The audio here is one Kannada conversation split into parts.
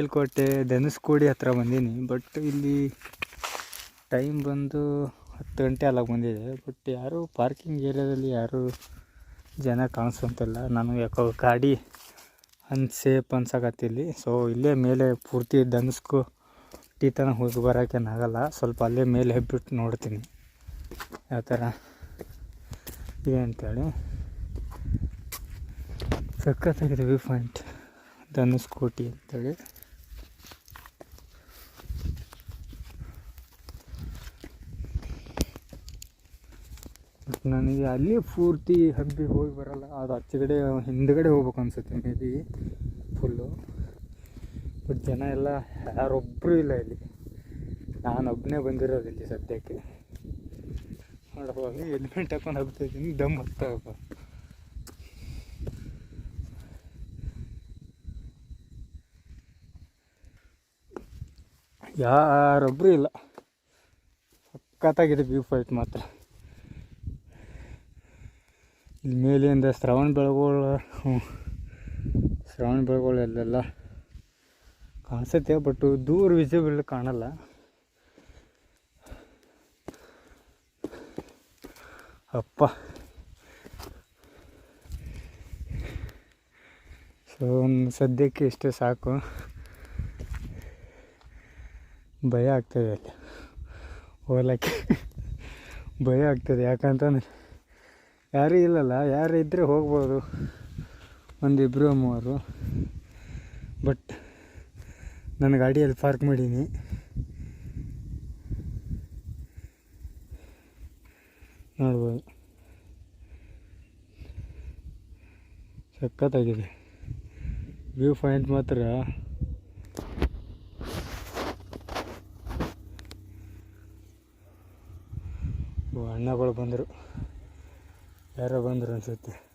ಮೇಲ್ಕೋಟೆ ಧನುಸ್ಕೋಡಿ ಹತ್ರ ಬಂದೀನಿ ಬಟ್ ಇಲ್ಲಿ ಟೈಮ್ ಬಂದು ಹತ್ತು ಗಂಟೆ ಅಲ್ಲ ಬಂದಿದೆ. ಬಟ್ ಯಾರು ಪಾರ್ಕಿಂಗ್ ಏರಿಯಾದಲ್ಲಿ ಯಾರು ಜನ ಕಾಣಿಸ್ಕೊಂತಿಲ್ಲ ನಾನು ಯಾಕೋ ಗಾಡಿ ಅನ್ಸೇಫ್ ಅನ್ಸಕತ್ತಿಲ್ಲಿ ಸೊ ಇಲ್ಲೇ ಮೇಲೆ ಪೂರ್ತಿ ಧನುಸ್ಕೋ ಟೀತನ ಹೋಗಿ ಬರೋಕ್ಕೇನಾಗಲ್ಲ ಸ್ವಲ್ಪ ಅಲ್ಲೇ ಮೇಲೆ ಹೆಬ್ಬಿಟ್ಟು ನೋಡ್ತೀನಿ. ಯಾವ ಥರ ಇದೆ ಅಂತೇಳಿ. ಸಖತ್ತಾಗಿದೆ ವ್ಯೂ ಪಾಯಿಂಟ್ ಧನುಸ್ಕೋಟಿ ಅಂತೇಳಿ. ನನಗೆ ಅಲ್ಲಿ ಪೂರ್ತಿ ಹಬ್ಬಿ ಹೋಗಿ ಬರಲ್ಲ. ಅದು ಆಚೆಗಡೆ ಹಿಂದ್ಗಡೆ ಹೋಗ್ಬೇಕು ಅನ್ಸುತ್ತೆ ಮೇ ಬಿ ಫುಲ್ಲು ಬಟ್ ಜನ ಎಲ್ಲ ಯಾರೊಬ್ಬರು ಇಲ್ಲ ಇಲ್ಲಿ. ನಾನೊಬ್ಬನೇ ಬಂದಿರೋದು ಇಲ್ಲಿ ಸದ್ಯಕ್ಕೆ. ನೋಡಿ ಹೆಲ್ಮೆಟ್ ಹಾಕೊಂಡು ಹಬ್ತಾ ಇದ್ದೀನಿ. ದಮ್ ಹತ್ತಾಗಪ್ಪ ಯಾರೊಬ್ಬರು ಇಲ್ಲ. ಸಕ್ಕತ್ತಾಗಿದೆ ವ್ಯೂ ಪಾಯಿಂಟ್ ಮಾತ್ರ. ಇಲ್ಲಿ ಮೇಲಿಂದ ಶ್ರವಣ ಬೆಳಗೊಳ ಶ್ರವಣ ಬೆಳಗೊಳ ಅಲ್ಲೆಲ್ಲ ಕಾಣಿಸುತ್ತೆ, ಬಟ್ ದೂರ ವಿಸಿಬಲ್ ಕಾಣಲ್ಲ. ಅಪ್ಪ. ಸೊ ಒಂದು ಸದ್ಯಕ್ಕೆ ಇಷ್ಟೇ ಸಾಕು. ಭಯ ಆಗ್ತದೆ ಅಲ್ಲಿ. ಹೋಗ್ಲಿಕ್ಕೆ. ಭಯ ಆಗ್ತದೆ, ಯಾಕಂತಂದ್ರೆ ಯಾರೂ ಇಲ್ಲಲ್ಲ, ಯಾರು ಇದ್ದರೆ ಹೋಗ್ಬೋದು. ಒಂದಿಬ್ಬರು ಮೂವರು. ಬಟ್ ನನ್ನ ಗಾಡಿಯಲ್ಲಿ ಪಾರ್ಕ್ ಮಾಡೀನಿ. ನೋಡ್ಬೋದು. ಸಖತ್ತಾಗಿದೆ. ವ್ಯೂ ಪಾಯಿಂಟ್ ಮಾತ್ರ. ಅಣ್ಣಗಳು ಬಂದರು. ಯಾರೋ ಬಂದರು ಅನ್ಸುತ್ತೆ.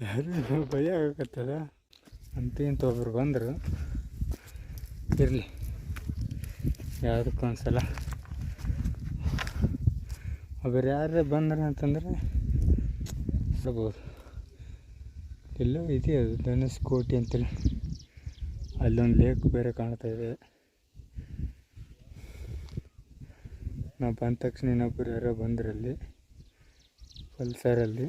ಯಾರು ಭಯ ಆಗಕತ್ತದ? ಅಂತ ಇಂತ ಒಬ್ರು ಬಂದರು. ಇರಲಿ. ಯಾವುದಕ್ಕೂ ಒಂದ್ಸಲ. ಒಬ್ಬರು ಯಾರೇ ಬಂದ್ರೆ ಅಂತಂದರೆ, ನೋಡ್ಬೋದು. ಎಲ್ಲೋ ಇದೆ ಅದು ಧನುಷ್ಕೋಟಿ ಅಂತೇಳಿ. ಅಲ್ಲೊಂದು ಲೇಕ್ ಬೇರೆ ಕಾಣ್ತಾ ಇದೆ. ನಾವು ಬಂದ ತಕ್ಷಣ ಇನ್ನೊಬ್ಬರು ಯಾರೋ ಬಂದ್ರಲ್ಲಿ, ಪಲ್ಸರಲ್ಲಿ.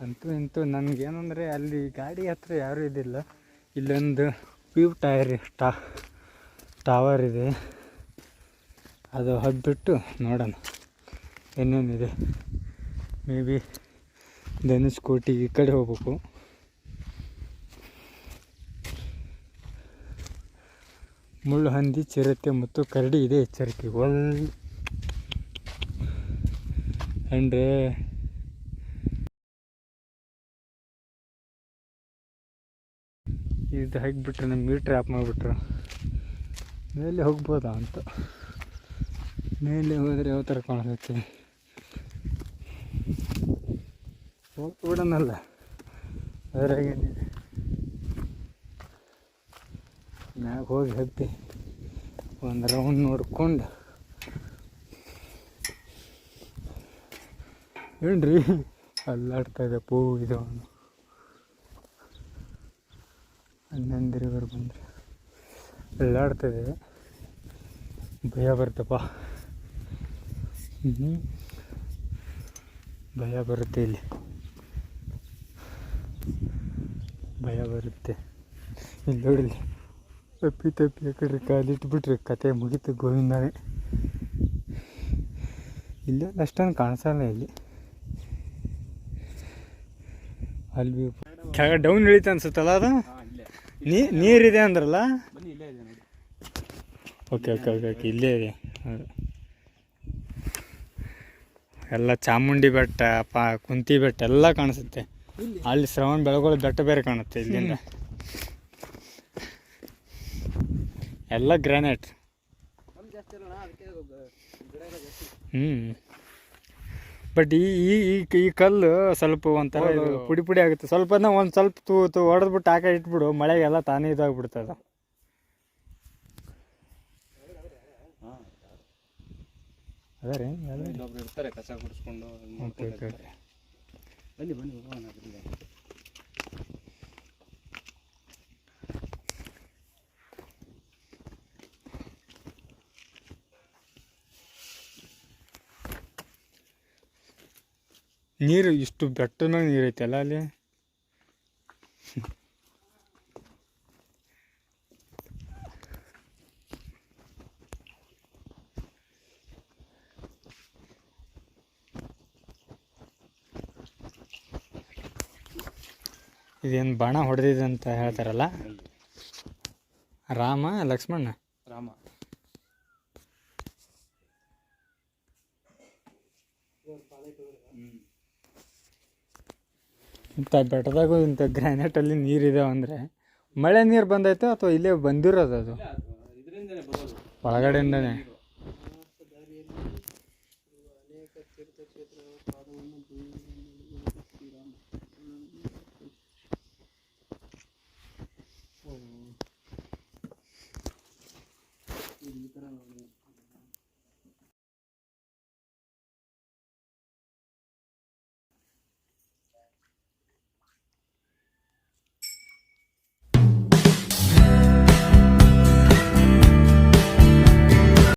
ಅಂತೂ ಇಂತೂ ನನಗೇನಂದರೆ ಅಲ್ಲಿ ಗಾಡಿ ಹತ್ರ ಯಾರೂ ಇದಿಲ್ಲ ಇಲ್ಲೊಂದು ಪ್ಯೂ ಟೈರ್ ಟಾ ಟವರ್ ಇದೆ. ಅದು ಹಬ್ಬಿಟ್ಟು ನೋಡೋಣ. ಏನೇನಿದೆ ಮೇ ಬಿ ಧನುಷ್ಕೋಟಿ ಈ ಕಡೆ ಹೋಗ್ಬೇಕು. ಮುಳ್ಳು ಹಂದಿ, ಚಿರತೆ ಮತ್ತು ಕರಡಿ ಇದೆ ಎಚ್ಚರಿಕೆ ಒಳ್ಳೆ ಅಂದರೆ ಇದು ಹಾಕಿಬಿಟ್ರೆ ನಮ್ಮ ಮೀಟ್ರ್ ಆಫ್ ಮಾಡಿಬಿಟ್ರು. ಮೇಲೆ ಹೋಗ್ಬೋದಾ ಅಂತ. ಮೇಲೆ ಹೋದರೆ ಯಾವ ಥರ ಕಾಣಿಸುತ್ತೆ ಹೋಗ್ಬಿಡೋಣಲ್ಲ ಅದ್ರಾಗೇನಿದೆ ಮ್ಯಾಗ ಹೋಗಿ ಹತ್ತಿ ಒಂದು ರೌಂಡ್ ನೋಡ್ಕೊಂಡು. ಏನ್ರಿ? ಅಲ್ಲಾಡ್ತಾ ಇದೆ ಪೂ ಇದು. ಬಂದ್ರೆ. ಬಂದರೆ ಅಲ್ಲಾಡ್ತದೆ ಭಯ ಬರ್ತಪ್ಪ ಹ್ಞೂ ಭಯ ಬರುತ್ತೆ ಇಲ್ಲಿ. ಭಯ ಬರುತ್ತೆ. ಇಲ್ಲಿ ನೋಡಿಲಿ ತಪ್ಪಿ ತಪ್ಪಿ ಆ ಕಡೆ ಕಾಲಿಟ್ಬಿಟ್ರೆ ಕತೆ ಮುಗೀತು ಗೋವಿಂದನೇ. ಇಲ್ಲಿ ಅಷ್ಟೊಂದು ಕಾಣಿಸಲ್ಲ ಇಲ್ಲಿ. ಅಲ್ಲಿ ಕೆಳಗೆ ಡೌನ್ ಇಳಿತ ಅನ್ಸುತ್ತಲ್ಲ ಅದು? ನೀ ನೀರಿದೆ ಅಂದ್ರಲ್ಲ? ಓಕೆ ಓಕೆ ಓಕೆ ಓಕೆ ಇಲ್ಲೇ ಇದೆ. ಎಲ್ಲ ಚಾಮುಂಡಿ ಬೆಟ್ಟ ಪಾ ಕುಂತಿ ಬೆಟ್ಟ ಎಲ್ಲ ಕಾಣಿಸುತ್ತೆ. ಅಲ್ಲಿ ಶ್ರವಣ ಬೆಳಗೊಳ ಬೆಟ್ಟ ಬೇರೆ ಕಾಣುತ್ತೆ ಇಲ್ಲಿಂದ. ಎಲ್ಲ ಗ್ರಾನೈಟ್. ಹ್ಞೂ ಬಟ್ ಈ ಈ ಈ- ಈ ಕಲ್ಲು ಸ್ವಲ್ಪ ಒಂಥರ ಇದು ಪುಡಿ ಪುಡಿ ಆಗುತ್ತೆ. ಸ್ವಲ್ಪ ಒಂದು ಸ್ವಲ್ಪ ತೂ ತೂ ಹೊಡೆದ್ಬಿಟ್ಟು ಹಾಕಿ ಇಟ್ಬಿಡು ಮಳೆಗೆಲ್ಲ ತಾನೇ ಇದಾಗ್ಬಿಡ್ತದೆ. ಅದ ರೀ ನೀರು ಇಷ್ಟು ಬೆಟ್ಟದ ನೀರೈತೆ ಅಲ್ಲ ಅಲ್ಲಿ? ಇದೇನು ಬಾಣ ಹೊಡೆದಿದೆ ಅಂತ ಹೇಳ್ತಾರಲ್ಲ? ರಾಮ, ಲಕ್ಷ್ಮಣ? ರಾಮ. ಹ್ಮ್. ಇಂಥ ಬೆಟ್ಟದಾಗೂ ಇಂಥ ಗ್ರಾನೈಟಲ್ಲಿ ನೀರಿದಾವೆ ಅಂದರೆ ಮಳೆ ನೀರು ಬಂದೈತೆ ಅಥವಾ ಇಲ್ಲೇ ಬಂದಿರೋದು ಅದು? ಒಳಗಡೆಯಿಂದನೇ.